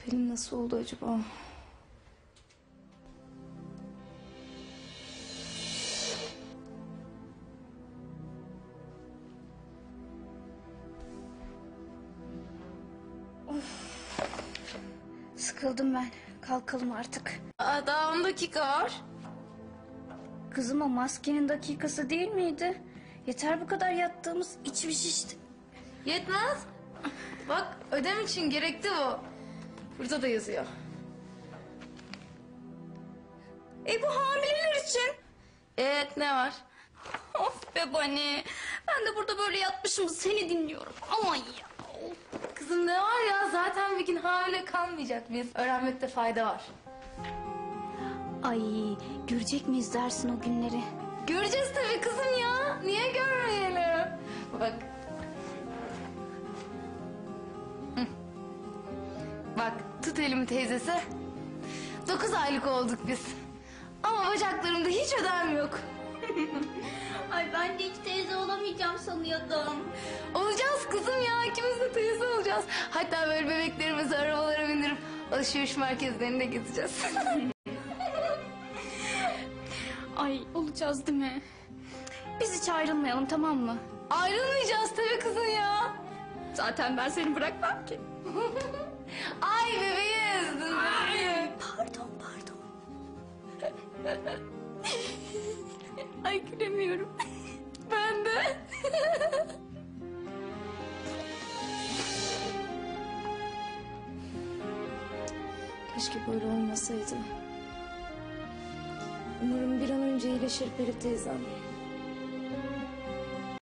Pelin nasıl oldu acaba? Sıkıldım ben. Kalkalım artık. Aa, daha 10 dakika var. Kızım o maskenin dakikası değil miydi? Yeter bu kadar yattığımız içim şişti. Yetmez. Bak ödem için gerekti bu. Burada da yazıyor. E bu hamileler için. Evet ne var? Of be Bani. Ben de burada böyle yatmışım seni dinliyorum. Aman ya. Kızım ne var ya zaten bir gün hamile kalmayacak biz. Öğrenmekte fayda var. Ay görecek miyiz dersin o günleri? Bak tut elimi teyzesi. Dokuz aylık olduk biz. Ama bacaklarımda hiç ödem yok. Ay ben de hiç teyze olamayacağım sanıyordum. Olacağız kızım ya. İkimiz de teyze olacağız. Hatta böyle bebeklerimizi arabalara bindirip alışveriş merkezlerinde gezeceğiz. Ay olacağız değil mi? Biz hiç ayrılmayalım tamam mı? Ayrılmayacağız tabii kızım ya. Zaten ben seni bırakmam ki. Ay bebeğiz. bebeğiz. Pardon pardon. Ay gülemiyorum. Ben de. Keşke böyle olmasaydı. Umarım bir an önce iyileşir Peri teyzem.